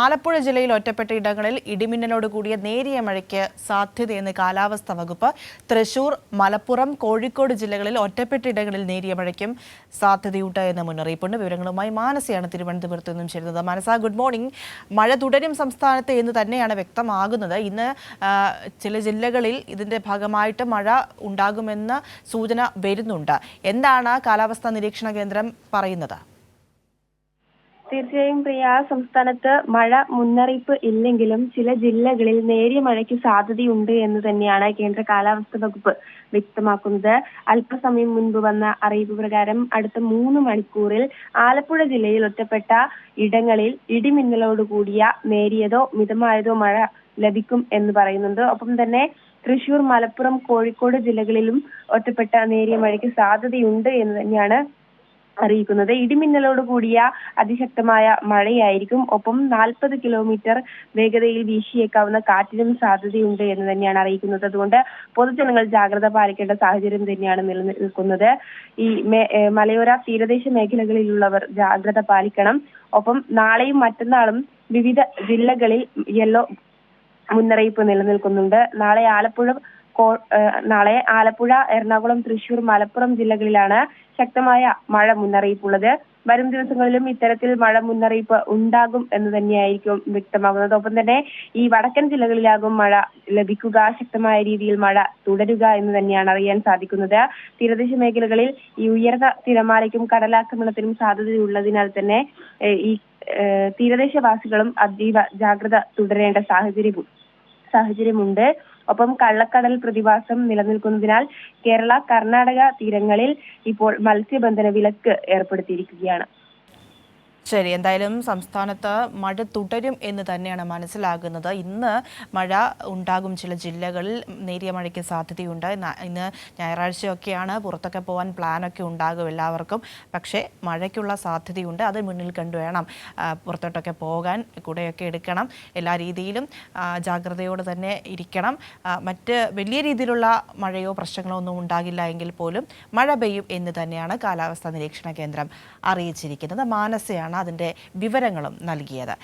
ആലപ്പുഴ ജില്ലയിൽ ഒറ്റപ്പെട്ട ഇടങ്ങളിൽ ഇടിമിന്നലോട് കൂടിയ നേരിയ മഴയ്ക്ക് സാധ്യതയെന്ന് കാലാവസ്ഥാ വകുപ്പ് തൃശൂർ മലപ്പുറം കോഴിക്കോട് ജില്ലകളിൽ ഒറ്റപ്പെട്ട ഇടങ്ങളിൽ നേരിയ മഴയ്ക്കും സാധ്യതയുണ്ട് എന്ന മുന്നറിയിപ്പുണ്ട്. വിവരങ്ങളുമായി മാനസയാണ് തിരുവനന്തപുരത്ത് നിന്നും ചേരുന്നത്. മാനസ ഗുഡ് മോർണിംഗ് മഴ തുടരും സംസ്ഥാനത്ത് എന്ന് തന്നെയാണ് വ്യക്തമാകുന്നത്. ഇന്ന് ചില ജില്ലകളിൽ ഇതിന്റെ ഭാഗമായിട്ട് മഴ ഉണ്ടാകുമെന്ന സൂചന വരുന്നുണ്ട്. എന്താണ് കാലാവസ്ഥാ നിരീക്ഷണ കേന്ദ്രം പറയുന്നത്? തീർച്ചയായും പ്രിയ സംസ്ഥാനത്ത് മഴ മുന്നറിയിപ്പ് ഇല്ലെങ്കിലും ചില ജില്ലകളിൽ നേരിയ മഴയ്ക്ക് സാധ്യതയുണ്ട് എന്ന് തന്നെയാണ് കേന്ദ്ര കാലാവസ്ഥ വകുപ്പ് വ്യക്തമാക്കുന്നത്. അല്പസമയം മുൻപ് വന്ന അറിയിപ്പ് പ്രകാരം അടുത്ത മൂന്ന് മണിക്കൂറിൽ ആലപ്പുഴ ജില്ലയിൽ ഒറ്റപ്പെട്ട ഇടങ്ങളിൽ ഇടിമിന്നലോട് കൂടിയ നേരിയതോ മിതമായതോ മഴ ലഭിക്കും എന്ന് പറയുന്നുണ്ട്. ഒപ്പം തന്നെ തൃശൂർ മലപ്പുറം കോഴിക്കോട് ജില്ലകളിലും ഒറ്റപ്പെട്ട നേരിയ മഴയ്ക്ക് സാധ്യതയുണ്ട് എന്ന് തന്നെയാണ് അറിയിക്കുന്നത്. ഇടിമിന്നലോട് കൂടിയ അതിശക്തമായ മഴയായിരിക്കും. ഒപ്പം നാൽപ്പത് കിലോമീറ്റർ വേഗതയിൽ വീശിയേക്കാവുന്ന കാറ്റിനും സാധ്യതയുണ്ട് എന്ന് തന്നെയാണ് അറിയിക്കുന്നത്. അതുകൊണ്ട് പൊതുജനങ്ങൾ ജാഗ്രത പാലിക്കേണ്ട സാഹചര്യം തന്നെയാണ് നിലനിൽക്കുന്നത്. ഈ മലയോര തീരദേശ മേഖലകളിലുള്ളവർ ജാഗ്രത പാലിക്കണം. ഒപ്പം നാളെയും മറ്റന്നാളും വിവിധ ജില്ലകളിൽ യെല്ലോ മുന്നറിയിപ്പ് നിലനിൽക്കുന്നുണ്ട്. നാളെ ആലപ്പുഴ നാളെ ആലപ്പുഴ എറണാകുളം തൃശൂർ മലപ്പുറം ജില്ലകളിലാണ് ശക്തമായ മഴ മുന്നറിയിപ്പുള്ളത്. വരും ദിവസങ്ങളിലും ഇത്തരത്തിൽ മഴ മുന്നറിയിപ്പ് ഉണ്ടാകും എന്ന് തന്നെയായിരിക്കും വ്യക്തമാകുന്നത്. ഒപ്പം തന്നെ ഈ വടക്കൻ ജില്ലകളിലാകും മഴ ലഭിക്കുക ശക്തമായ രീതിയിൽ മഴ തുടരുക എന്ന് തന്നെയാണ് അറിയാൻ സാധിക്കുന്നത്. തീരദേശ മേഖലകളിൽ ഈ ഉയർന്ന തിരമാലയ്ക്കും കടലാക്രമണത്തിനും സാധ്യതയുള്ളതിനാൽ തന്നെ ഈ തീരദേശവാസികളും അതീവ ജാഗ്രത തുടരേണ്ട സാഹചര്യവും സാഹചര്യമുണ്ട്. ഒപ്പം കള്ളക്കടൽ പ്രതിഭാസം നിലനിൽക്കുന്നതിനാൽ കേരള കർണാടക തീരങ്ങളിൽ ഇപ്പോൾ മത്സ്യബന്ധന വിലക്ക് ഏർപ്പെടുത്തിയിരിക്കുകയാണ്. ശരി എന്തായാലും സംസ്ഥാനത്ത് മഴ തുടരും എന്ന് തന്നെയാണ് മനസ്സിലാകുന്നത്. ഇന്ന് മഴ ഉണ്ടാകും. ചില ജില്ലകളിൽ നേരിയ മഴയ്ക്ക് സാധ്യതയുണ്ട്. ഇന്ന് ഞായറാഴ്ചയൊക്കെയാണ് പുറത്തൊക്കെ പോകാൻ പ്ലാനൊക്കെ ഉണ്ടാകും എല്ലാവർക്കും. പക്ഷേ മഴയ്ക്കുള്ള സാധ്യതയുണ്ട്. അത് മുന്നിൽ കണ്ടു വേണം. പുറത്തോട്ടൊക്കെ പോകാൻ കൂടെയൊക്കെ എടുക്കണം. എല്ലാ രീതിയിലും ജാഗ്രതയോടെ തന്നെ ഇരിക്കണം. മറ്റ് വലിയ രീതിയിലുള്ള മഴയോ പ്രശ്നങ്ങളോ ഒന്നും ഉണ്ടാകില്ല എങ്കിൽ പോലും മഴ പെയ്യും എന്ന് തന്നെയാണ് കാലാവസ്ഥാ നിരീക്ഷണ കേന്ദ്രം അറിയിച്ചിരിക്കുന്നത്. മാനസയാണ് അതിന്റെ വിവരങ്ങളും നൽകിയത്.